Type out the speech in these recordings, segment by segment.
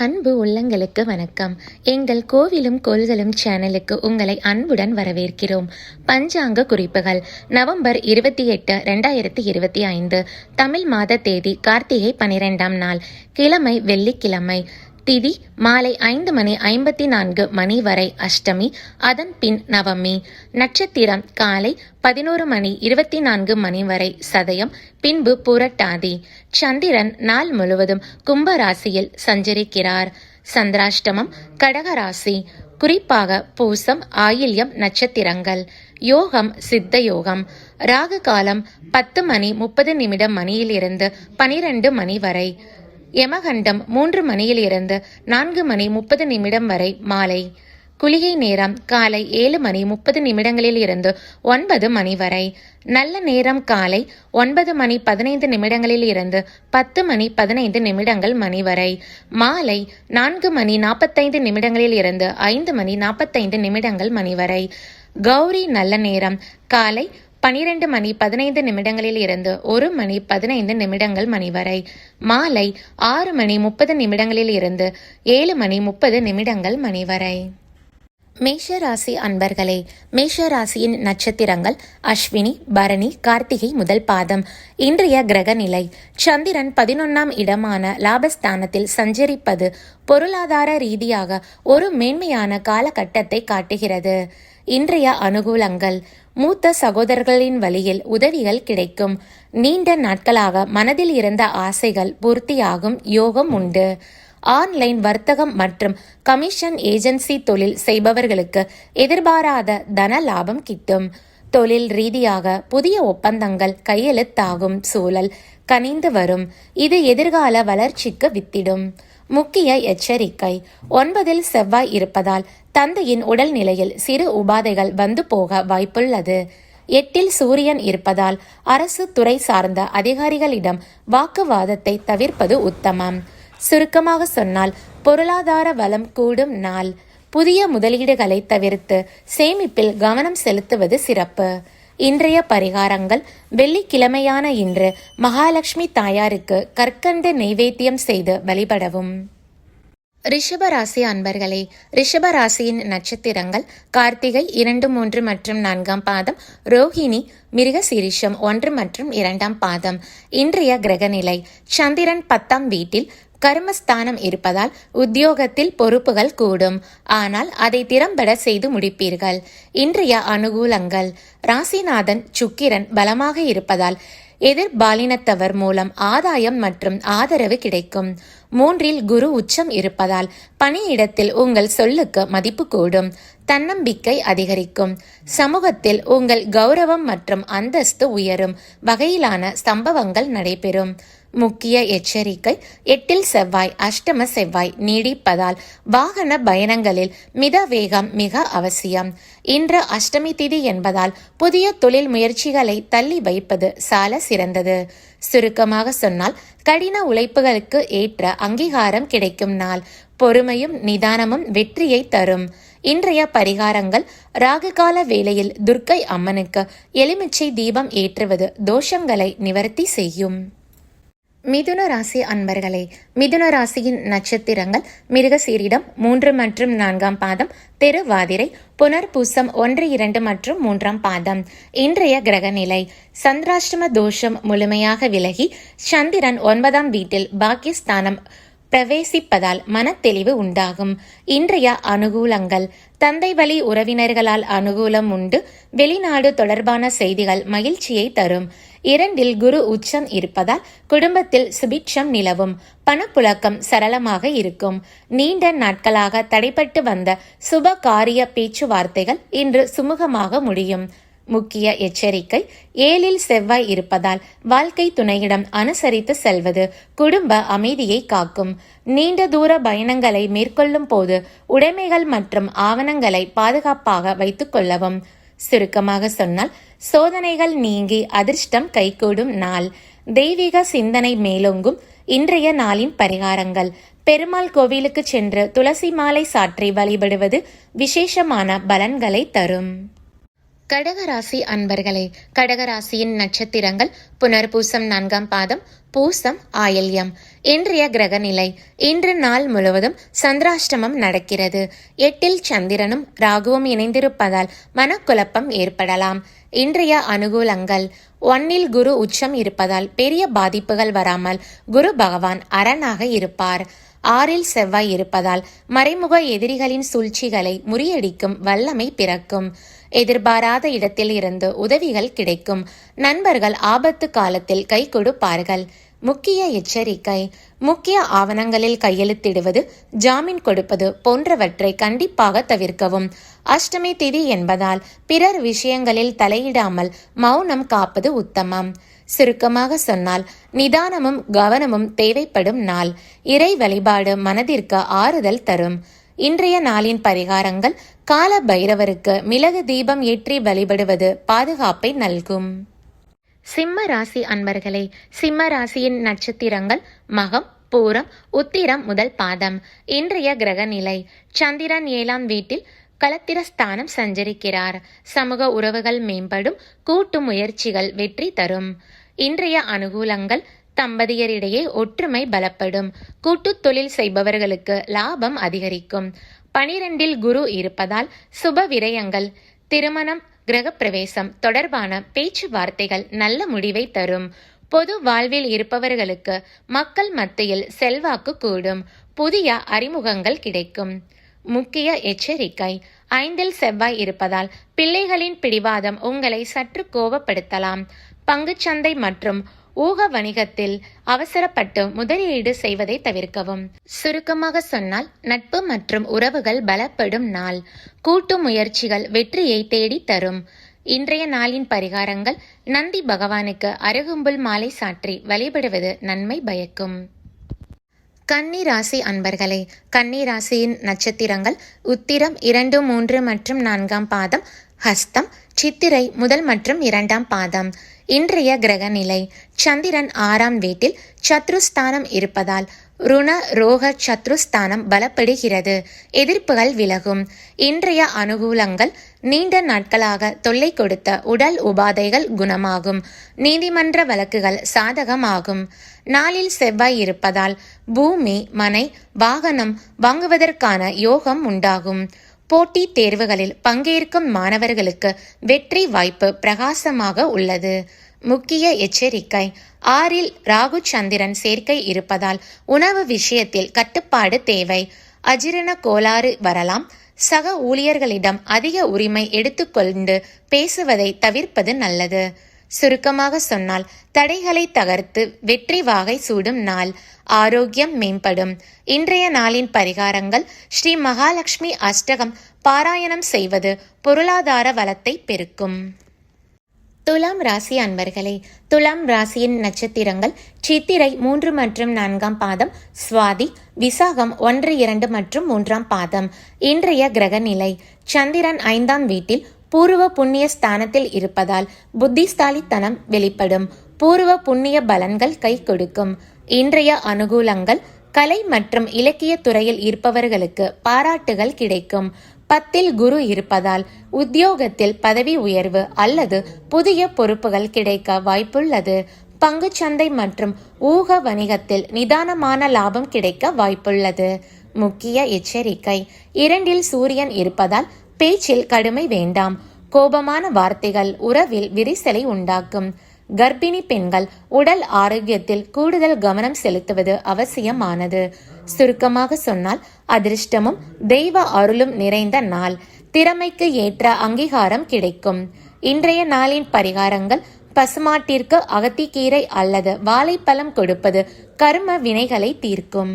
அன்பு உள்ளங்களுக்கு வணக்கம். எங்கள் கோவிலும் கோள்களும் சேனலுக்கு உங்களை அன்புடன் வரவேற்கிறோம். பஞ்சாங்க குறிப்புகள். நவம்பர் இருபத்தி எட்டு ரெண்டாயிரத்தி இருபத்தி ஐந்து. தமிழ் மாத தேதி கார்த்திகை பனிரெண்டாம் நாள். கிழமை வெள்ளிக்கிழமை. திதி மாலை ஐந்து மணி ஐம்பத்தி நான்கு மணி வரை அஷ்டமி அதன் பின் நவமி. நட்சத்திரம் காலை பதினோரு மணி இருபத்தி நான்கு மணி வரை சதயம் பின்பு புரட்டாதி. சந்திரன் நாள் முழுவதும் கும்ப ராசியில் சஞ்சரிக்கிறார். சந்திராஷ்டமம் கடகராசி. குறிப்பாக பூசம் ஆயில்யம் நட்சத்திரங்கள். யோகம் சித்த யோகம் ராகு காலம் பத்து மணி முப்பது நிமிடம் மணியிலிருந்து பனிரெண்டு மணி வரை. யமகண்டம் மூன்று மணியிலிருந்து நான்கு மணி முப்பது நிமிடம் வரை மாலை. குளிகை நேரம் காலை ஏழு மணி முப்பது நிமிடங்களில் இருந்து ஒன்பது மணி வரை. நல்ல நேரம் காலை ஒன்பது மணி பதினைந்து நிமிடங்களில் இருந்து பத்து மணி பதினைந்து நிமிடங்கள் மணி வரை. மாலை நான்கு மணி நாற்பத்தைந்து நிமிடங்களில் இருந்து ஐந்து மணி நாற்பத்தைந்து நிமிடங்கள் மணி வரை. கௌரி நல்ல நேரம் காலை பனிரெண்டு மணி பதினைந்து நிமிடங்களில் இருந்து ஒரு மணி பதினைந்து நிமிடங்கள் மணி வரை. மாலை ஆறு மணி முப்பது நிமிடங்களில் இருந்து ஏழு மணி முப்பது நிமிடங்கள் மணி வரை. மேஷராசி அன்பர்களே மேஷராசியின் நட்சத்திரங்கள் அஸ்வினி பரணி கார்த்திகை முதல் பாதம். இன்றைய கிரக நிலை சந்திரன் பதினொன்னாம் இடமான லாபஸ்தானத்தில் சஞ்சரிப்பது பொருளாதார ரீதியாக ஒரு மேன்மையான காலகட்டத்தை காட்டுகிறது. இன்றைய அனுகூலங்கள் மூத்த சகோதரர்களின் வழியில் உதவிகள் கிடைக்கும். நீண்ட நாட்களாக மனதில் இருந்த ஆசைகள் பூர்த்தியாகும் யோகம் உண்டு. ஆன்லைன் வர்த்தகம் மற்றும் கமிஷன் ஏஜென்சி தொழில் செய்பவர்களுக்கு எதிர்பாராத தன லாபம் கிட்டும். தொழில் ரீதியாக புதிய ஒப்பந்தங்கள் கையெழுத்தாகும் சூழல் கனிந்து வரும். இது எதிர்கால வளர்ச்சிக்கு வித்திடும். முக்கிய எச்சரிக்கை. ஒன்பதில் செவ்வாய் இருப்பதால் தந்தையின் உடல்நிலையில் சிறு உபாதைகள் வந்து போக வாய்ப்புள்ளது. எட்டில் சூரியன் இருப்பதால் அரசு துறை சார்ந்த அதிகாரிகளிடம் வாக்குவாதத்தை தவிர்ப்பது உத்தமம். சுருக்கமாக சொன்னால் பொருளாதார வளம் கூடும் நாள். புதிய முதலீடுகளை தவிர்த்து சேமிப்பில் கவனம் செலுத்துவது சிறப்பு. இன்றைய பரிகாரங்கள். வெள்ளிக்கிழமையான இன்று மகாலட்சுமி தாயாருக்கு கற்கண்டு நெய்வேத்தியம் செய்து வழிபடவும். ரிஷபராசி அன்பர்களே ரிஷபராசியின் நட்சத்திரங்கள் கார்த்திகை இரண்டு மூன்று மற்றும் நான்காம் பாதம் ரோஹிணி மிருகசீரிஷம் ஒன்று மற்றும் இரண்டாம் பாதம். இன்றைய கிரகநிலை சந்திரன் பத்தாம் வீட்டில் கர்மஸ்தானம் இருப்பதால் உத்தியோகத்தில் பொறுப்புகள் கூடும். ஆனால் அதை திறம்பட செய்து முடிப்பீர்கள். இன்றைய அனுகூலங்கள். ராசிநாதன் சுக்கிரன் பலமாக இருப்பதால் எதிர்பாலினத்தவர் மூலம் ஆதாயம் மற்றும் ஆதரவு கிடைக்கும். மூன்றில் குரு உச்சம் இருப்பதால் பணியிடத்தில் உங்கள் சொல்லுக்கு மதிப்பு கூடும். தன்னம்பிக்கை அதிகரிக்கும். சமூகத்தில் உங்கள் கௌரவம் மற்றும் அந்தஸ்து உயரும். வகையிலான சம்பவங்கள் நடைபெறும். முக்கிய எச்சரிக்கை. எட்டில் செவ்வாய் அஷ்டம செவ்வாய் நீடிப்பதால் வாகன பயணங்களில் மித வேகம் மிக அவசியம். இன்று அஷ்டமி திதி என்பதால் புதிய தொழில் முயற்சிகளை தள்ளி வைப்பது சால சிறந்தது. சுருக்கமாக சொன்னால் கடின உழைப்புகளுக்கு ஏற்ற அங்கீகாரம் கிடைக்கும் நாள். பொறுமையும் நிதானமும் வெற்றியை தரும். இன்றைய பரிகாரங்கள் ராகுகால வேளையில் துர்க்கை அம்மனுக்கு எலுமிச்சை தீபம் ஏற்றுவது தோஷங்களை நிவர்த்தி செய்யும். மிதுன ராசி அன்பர்களே மிதுன ராசியின் நட்சத்திரங்கள் மிருகசீரிடம் மூன்று மற்றும் நான்காம் பாதம் திருவாதிரை புனர்பூசம் ஒன்று இரண்டு மற்றும் மூன்றாம் பாதம். இன்றைய கிரகநிலை சந்திராஷ்டம தோஷம் முழுமையாக விலகி சந்திரன் ஒன்பதாம் வீட்டில் பாக்கியஸ்தானம் பிரவேசிப்பதால் மனத்தெளிவு உண்டாகும். இன்றைய அனுகூலங்கள் தந்தை வழி உறவினர்களால் அனுகூலம் உண்டு வெளிநாடு தொடர்பான செய்திகள் மகிழ்ச்சியை தரும். இரண்டில் குரு உச்சம் இருப்பதால் குடும்பத்தில் சுபிட்சம் நிலவும். பணப்புழக்கம் சரளமாக இருக்கும். நீண்ட நாட்களாக தடைப்பட்டு வந்த சுப காரிய பேச்சுவார்த்தைகள் இன்று சுமூகமாக முடியும். முக்கிய எச்சரிக்கை ஏழில் செவ்வாய் இருப்பதால் வாழ்க்கை துணையிடம் அனுசரித்து செல்வது குடும்ப அமைதியை காக்கும். நீண்ட தூர பயணங்களை மேற்கொள்ளும் போது உடைமைகள் மற்றும் ஆவணங்களை பாதுகாப்பாக வைத்துக் கொள்ளவும். சுருக்கமாக சொன்னால் சோதனைகள் நீங்கி அதிர்ஷ்டம் கைகூடும் நாள் தெய்வீக சிந்தனை மேலோங்கும் இன்றைய நாளின் பரிகாரங்கள். பெருமாள் கோவிலுக்கு சென்று துளசி மாலை சாற்றி வழிபடுவது விசேஷமான பலன்களை தரும். கடகராசி அன்பர்களே கடகராசியின் நட்சத்திரங்கள் புனர்பூசம் நான்காம் பாதம் பூசம் ஆயல்யம். இன்றைய கிரகநிலை. இன்று நாள் முழுவதும் சந்திராஷ்டமம் நடக்கிறது. எட்டில் சந்திரனும் ராகுவும் இணைந்திருப்பதால் மனக்குழப்பம் ஏற்படலாம். இன்றைய அனுகூலங்கள். ஒன்னில் குரு உச்சம் இருப்பதால் பெரிய பாதிப்புகள் வராமல் குரு பகவான் அரணாக இருப்பார். ஆறில் செவ்வாய் இருப்பதால் மறைமுக எதிரிகளின் சூழ்ச்சிகளை முறியடிக்கும் வல்லமை பிறக்கும். எதிர்பாராத இடத்தில் இருந்து உதவிகள் கிடைக்கும். நண்பர்கள் ஆபத்து காலத்தில் கை கொடுப்பார்கள். முக்கிய எச்சரிக்கை முக்கிய ஆவணங்களில் கையெழுத்திடுவது ஜாமீன் கொடுப்பது போன்றவற்றை கண்டிப்பாக தவிர்க்கவும். அஷ்டமி திதி என்பதால் பிறர் விஷயங்களில் தலையிடாமல் மௌனம் காப்பது உத்தமம். சுருக்கமாக சொன்னால் நிதானமும் கவனமும் தேவைப்படும் நாள். இறை வழிபாடு மனதிற்கு ஆறுதல் தரும். இன்றைய நாளின் பரிகாரங்கள் கால பைரவருக்கு மிளகு தீபம் ஏற்றி வழிபடுவது பாதுகாப்பை நல்கும். சிம்ம ராசி அன்பர்களே சிம்ம ராசியின் நட்சத்திரங்கள் மகம் பூரம் உத்திரம் முதல் பாதம். இன்றைய கிரக நிலை சந்திரன் ஏழாம் வீட்டில் கலத்திரஸ்தானம் சஞ்சரிக்கிறார். சமூக உறவுகள் மேம்படும் கூட்டு முயற்சிகள் வெற்றி தரும். இன்றைய அனுகூலங்கள் தம்பதியரிடையே ஒற்றுமை பலப்படும். கூட்டு தொழில் செய்பவர்களுக்கு லாபம் அதிகரிக்கும். பனிரெண்டில் குரு இருப்பதால் சுப விரயங்கள் திருமணம் கிரகப்பிரவேசம் தொடர்பான பேச்சுவார்த்தைகள் நல்ல முடிவை தரும். பொது வாழ்வில் இருப்பவர்களுக்கு மக்கள் மத்தியில் செல்வாக்கு கூடும். புதிய அறிமுகங்கள் கிடைக்கும். முக்கிய எச்சரிக்கை ஐந்தில் செவ்வாய் இருப்பதால் பிள்ளைகளின் பிடிவாதம் உங்களை சற்று கோபப்படுத்தலாம். பங்குச்சந்தை மற்றும் ஊக வணிகத்தில் அவசரப்பட்டு முதலீடு செய்வதை தவிர்க்கவும். சுருக்கமாக சொன்னால் நட்பு மற்றும் உறவுகள் பலப்படும் நாள். கூட்டு முயற்சிகள் வெற்றியை தேடி தரும். இன்றைய நாளின் பரிகாரங்கள் நந்தி பகவானுக்கு அருகும்புல் மாலை சாற்றி வழிபடுவது நன்மை பயக்கும். கன்னி ராசி அன்பர்களே கன்னி ராசியின் நட்சத்திரங்கள் உத்திரம் இரண்டு மூன்று மற்றும் நான்காம் பாதம் ஹஸ்தம் சித்திரை முதல் மற்றும் இரண்டாம் பாதம். இன்றைய கிரக நிலை. சந்திரன் ஆறாம் வீட்டில் சத்ருஸ்தானம் இருப்பதால் ருண ரோக சத்ருஸ்தானம் பலப்படுகிறது. எதிர்ப்புகள் விலகும். இன்றைய அனுகூலங்கள் நீண்ட நாட்களாக தொல்லை கொடுத்த உடல் உபாதைகள் குணமாகும். நீதிமன்ற வழக்குகள் சாதகமாகும். நாளில் செவ்வாய் இருப்பதால் பூமி மனை வாகனம் வாங்குவதற்கான யோகம் உண்டாகும். போட்டித் தேர்வுகளில் பங்கேற்கும் மாணவர்களுக்கு வெற்றி வாய்ப்பு பிரகாசமாக உள்ளது. முக்கிய எச்சரிக்கை ஆறில் ராகு சந்திரன் சேர்க்கை இருப்பதால் உணவு விஷயத்தில் கட்டுப்பாடு தேவை. அஜீரண கோளாறு வரலாம். சக ஊழியர்களிடம் அதிக உரிமை எடுத்துக்கொண்டு பேசுவதை தவிர்ப்பது நல்லது. சுருக்கமாக சொன்னால் தடைகளை தகர்த்து வெற்றி வாகை சூடும் நாள் ஆரோக்கியம் மேம்படும். இன்றைய நாளின் பரிகாரங்கள் ஸ்ரீ மகாலட்சுமி அஷ்டகம் பாராயணம் செய்வது பொருளாதார வளத்தை பெருக்கும். துலாம் ராசி அன்பர்களே துலாம் ராசியின் நட்சத்திரங்கள் சித்திரை மூன்று மற்றும் நான்காம் பாதம் சுவாதி விசாகம் ஒன்று இரண்டு மற்றும் மூன்றாம் பாதம். இன்றைய கிரக நிலை சந்திரன் ஐந்தாம் வீட்டில் பூர்வ புண்ணிய ஸ்தானத்தில் இருப்பதால் புத்திஸ்தாலித்தனம் வெளிப்படும். பூர்வ புண்ணிய பலன்கள் கை கொடுக்கும். இன்றைய அனுகூலங்கள் கலை மற்றும் இலக்கிய துறையில் இருப்பவர்களுக்கு பாராட்டுகள் கிடைக்கும். பத்தில் குரு இருப்பதால் உத்தியோகத்தில் பதவி உயர்வு அல்லது புதிய பொறுப்புகள் கிடைக்க வாய்ப்புள்ளது. பங்குச்சந்தை மற்றும் ஊக வணிகத்தில் நிதானமான லாபம் கிடைக்க வாய்ப்புள்ளது. முக்கிய எச்சரிக்கை இரண்டில் சூரியன் இருப்பதால் பேச்சில் கடுமை வேண்டாம். கோபமான வார்த்தைகள் உறவில் விரிசலை உண்டாக்கும். கர்ப்பிணி பெண்கள் உடல் ஆரோக்கியத்தில் கூடுதல் கவனம் செலுத்துவது அவசியமானது. சுருக்கமாக சொன்னால் அதிர்ஷ்டமும் தெய்வ அருளும் நிறைந்த நாள். திறமைக்கு ஏற்ற அங்கீகாரம் கிடைக்கும். இன்றைய நாளின் பரிகாரங்கள் பசுமாட்டிற்கு அகத்திக்கீரை அல்லது வாழைப்பழம் கொடுப்பது கர்ம வினைகளை தீர்க்கும்.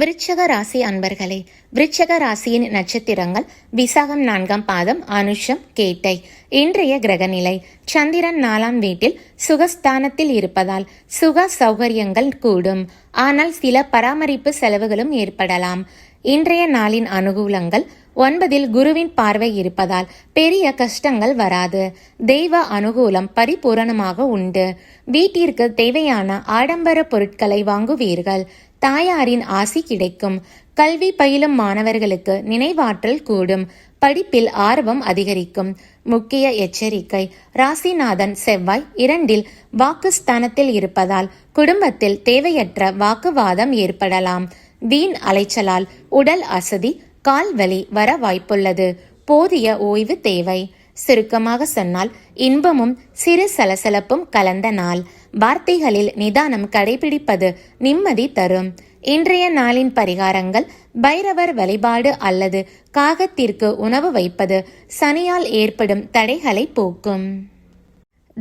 விருச்சக ராசி அன்பர்களே விருச்சக ராசியின் நட்சத்திரங்கள் விசாகம் நான்காம் பாதம் அனுஷம் கேட்டை. இன்றைய கிரகநிலை சந்திரன் நாலாம் வீட்டில் சுகஸ்தானத்தில் இருப்பதால் சுக சௌகரியங்கள் கூடும். ஆனால் சில பராமரிப்பு செலவுகளும் ஏற்படலாம். இன்றைய நாளின் அனுகூலங்கள் ஒன்பதில் குருவின் பார்வை இருப்பதால் பெரிய கஷ்டங்கள் வராது. தெய்வ அனுகூலம் பரிபூரணமாக உண்டு. வீட்டிற்கு தேவையான ஆடம்பர பொருட்களை வாங்குவீர்கள். தாயாரின் ஆசி கிடைக்கும். கல்வி பயிலும் மாணவர்களுக்கு நினைவாற்றல் கூடும். படிப்பில் ஆர்வம் அதிகரிக்கும். முக்கிய எச்சரிக்கை ராசிநாதன் செவ்வாய் இரண்டில் வாக்குஸ்தானத்தில் இருப்பதால் குடும்பத்தில் தேவையற்ற வாக்குவாதம் ஏற்படலாம். வீண் அலைச்சலால் உடல் அசதி கால்வலி வர வாய்ப்புள்ளது. போதிய ஓய்வு தேவை. சுருக்கமாக சொன்னால் இன்பமும் சிறு சலசலப்பும் கலந்த நாள். வார்த்தைகளில் நிதானம் கடைபிடிப்பது நிம்மதி தரும். இன்றைய நாளின் பரிகாரங்கள் பைரவர் வழிபாடு அல்லது காகத்திற்கு உணவு வைப்பது சனியால் ஏற்படும் தடைகளை போக்கும்.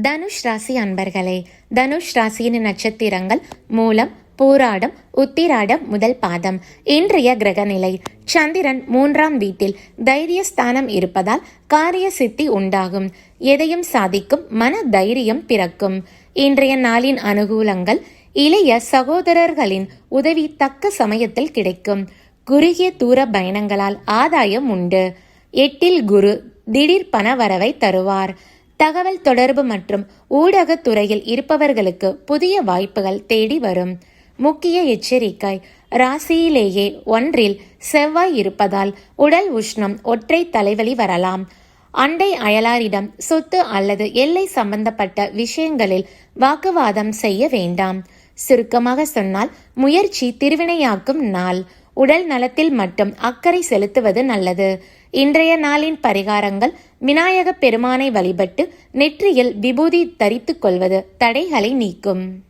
தனுஷ் ராசி அன்பர்களே தனுஷ் ராசியின் நட்சத்திரங்கள் மூலம் போராடம் உத்திராடம் முதல் பாதம். இன்றைய கிரகநிலை சந்திரன் மூன்றாம் வீட்டில் தைரிய ஸ்தானம் இருப்பதால் காரிய சித்தி உண்டாகும். எதையும் சாதிக்கும் மன தைரியம் பிறக்கும். இன்றைய நாளின் அனுகூலங்கள் இளைய சகோதரர்களின் உதவி தக்க சமயத்தில் கிடைக்கும். குறுகிய தூர பயணங்களால் ஆதாயம் உண்டு. எட்டில் குரு திடீர் பண வரவை தருவார். தகவல் தொடர்பு மற்றும் ஊடகத் துறையில் இருப்பவர்களுக்கு புதிய வாய்ப்புகள் தேடி வரும். முக்கிய எச்சரிக்கை. ராசியிலேயே ஒன்றில் செவ்வாய் இருப்பதால் உடல் உஷ்ணம் ஒற்றை தலைவலி வரலாம். அண்டை அயலாரிடம் சொத்து அல்லது எல்லை சம்பந்தப்பட்ட விஷயங்களில் வாக்குவாதம் செய்ய வேண்டாம். சுருக்கமாக சொன்னால் முயற்சி திருவினையாக்கும் நாள். உடல் நலத்தில் மட்டும் அக்கறை செலுத்துவது நல்லது. இன்றைய நாளின் பரிகாரங்கள் விநாயக பெருமானை வழிபட்டு நெற்றியில் விபூதி தரித்துக் கொள்வது தடைகளை நீக்கும்.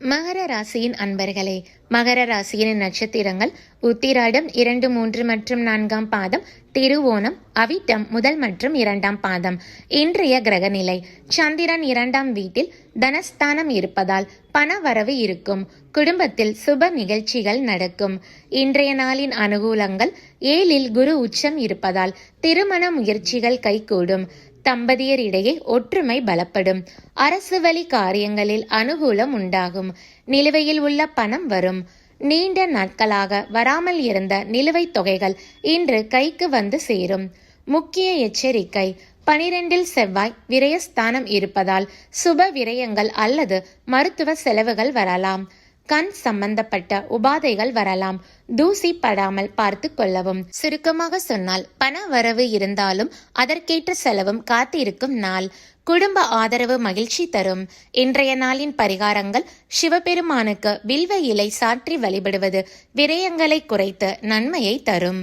மகர ராசியின் அன்பர்களே மகர ராசியின் நட்சத்திரங்கள் உத்திராடம் இரண்டு மூன்று மற்றும் நான்காம் பாதம் திருவோணம் அவிட்டம் முதல் மற்றும் இரண்டாம் பாதம். இன்றைய கிரகநிலை சந்திரன் இரண்டாம் வீட்டில் தனஸ்தானம் இருப்பதால் பண வரவு இருக்கும். குடும்பத்தில் சுப நிகழ்ச்சிகள் நடக்கும். இன்றைய நாளின் அனுகூலங்கள் ஏழில் குரு உச்சம் இருப்பதால் திருமண முயற்சிகள் கைகூடும். தம்பதியரிடையே ஒற்றுமை பலப்படும். அரசு வழி காரியங்களில் அனுகூலம் உண்டாகும். நிலுவையில் உள்ள பணம் வரும். நீண்ட நாட்களாக வராமல் இருந்த நிலுவைத் தொகைகள் இன்று கைக்கு வந்து சேரும். முக்கிய எச்சரிக்கை பனிரெண்டில் செவ்வாய் விரயஸ்தானம் இருப்பதால் சுப விரயங்கள் அல்லது மருத்துவ செலவுகள் வரலாம். கண் சம்பந்தப்பட்ட உபாதைகள் வரலாம். தூசி படாமல் பார்த்து கொள்ளவும். சுருக்கமாக சொன்னால் பண வரவு இருந்தாலும் அதற்கேற்ற செலவும் காத்திருக்கும் நாள். குடும்ப ஆதரவு மகிழ்ச்சி தரும். இன்றைய நாளின் பரிகாரங்கள் சிவபெருமானுக்கு வில்வ இலை சாற்றி வழிபடுவது. விரயங்களை குறைத்து நன்மையை தரும்.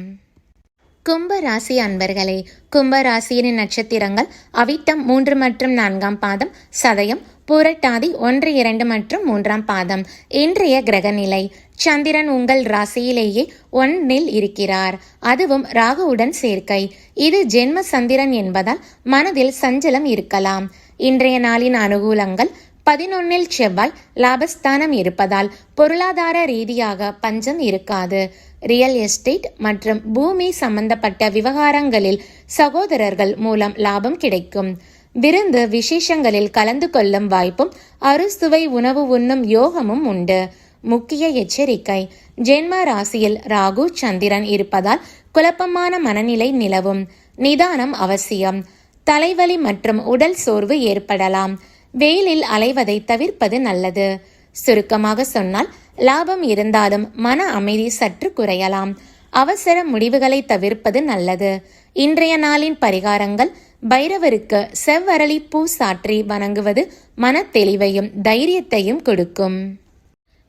கும்ப ராசி அன்பர்களே கும்ப ராசியின் நட்சத்திரங்கள் அவிட்டம் மூன்று மற்றும் நான்காம் பாதம் சதயம் புரட்டாதி ஒன்று இரண்டு மற்றும் மூன்றாம் பாதம். இன்றைய கிரகநிலை சந்திரன் உங்கள் ராசியிலேயே ஒன்னில் இருக்கிறார். அதுவும் ராகுவுடன் சேர்க்கை. இது ஜென்ம சந்திரன் என்பதால் மனதில் சஞ்சலம் இருக்கலாம். இன்றைய நாளின் அனுகூலங்கள் பதினொன்னில் செவ்வாய் லாபஸ்தானம் இருப்பதால் பொருளாதார ரீதியாக பஞ்சம் இருக்காது. ரியல் எஸ்டேட் மற்றும் பூமி சம்பந்தப்பட்ட விவகாரங்களில் சகோதரர்கள் மூலம் லாபம் கிடைக்கும். விருந்து விசேஷங்களில் கலந்து கொள்ளும் வாய்ப்பும் அறுசுவை உணவு உண்ணும் யோகமும் உண்டு. முக்கிய எச்சரிக்கை ஜென்ம ராசியில் ராகு சந்திரன் இருப்பதால் குழப்பமான மனநிலை நிலவும். நிதானம் அவசியம். தலைவலி மற்றும் உடல் சோர்வு ஏற்படலாம். வெயிலில் அலைவதை தவிர்ப்பது நல்லது. சுருக்கமாக சொன்னால் லாபம் இருந்தாலும் மன அமைதி சற்று குறையலாம். அவசர முடிவுகளை தவிர்ப்பது நல்லது. இன்றைய நாளின் பரிகாரங்கள் பைரவருக்கு செவ்வரளி பூ சாற்றி வணங்குவது மன தெளிவையும் தைரியத்தையும் கொடுக்கும்.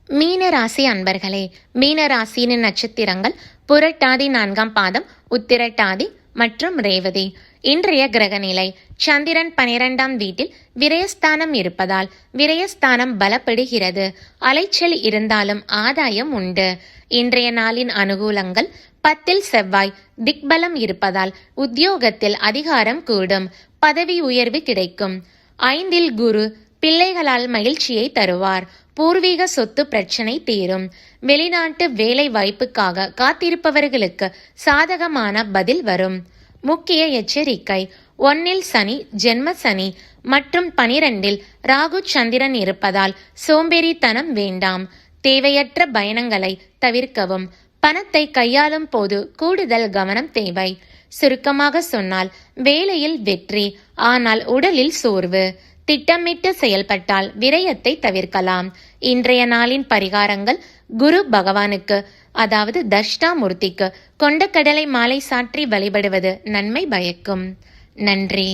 மீனராசி அன்பர்களே மீனராசியின் நட்சத்திரங்கள் புரட்டாதி நான்காம் பாதம் உத்திரட்டாதி மற்றும் ரேவதி. இன்றைய கிரகநிலை. சந்திரன் பனிரெண்டாம் வீட்டில் விரயஸ்தானம் இருப்பதால் விரயஸ்தானம் பலப்படுகிறது. அலைச்சல் இருந்தாலும் ஆதாயம் உண்டு. இன்றைய நாளின் அனுகூலங்கள் பத்தில் செவ்வாய் திக்பலம் இருப்பதால் உத்தியோகத்தில் அதிகாரம் கூடும். பதவி உயர்வு கிடைக்கும். ஐந்தில் குரு பிள்ளைகளால் மகிழ்ச்சியை தருவார். பூர்வீக சொத்து பிரச்சனை தீரும். வெளிநாட்டு வேலை வாய்ப்புக்காக காத்திருப்பவர்களுக்கு சாதகமான பதில் வரும். முக்கிய எச்சரிக்கை. ஒன்னில் சனி ஜென்ம சனி மற்றும் பனிரெண்டில் ராகு சந்திரன் இருப்பதால் சோம்பேறித்தனம் வேண்டாம். தேவையற்ற பயணங்களை தவிர்க்கவும். பணத்தை கையாளும் போது கூடுதல் கவனம் தேவை. சுருக்கமாக சொன்னால் வேலையில் வெற்றி ஆனால் உடலில் சோர்வு. திட்டமிட்டு செயல்பட்டால் விரயத்தை தவிர்க்கலாம். இன்றைய நாளின் பரிகாரங்கள் குரு பகவானுக்கு அதாவது தஷ்டாமூர்த்திக்கு கொண்டக்கடலை மாலை சாற்றி வழிபடுவது நன்மை பயக்கும். நன்றி.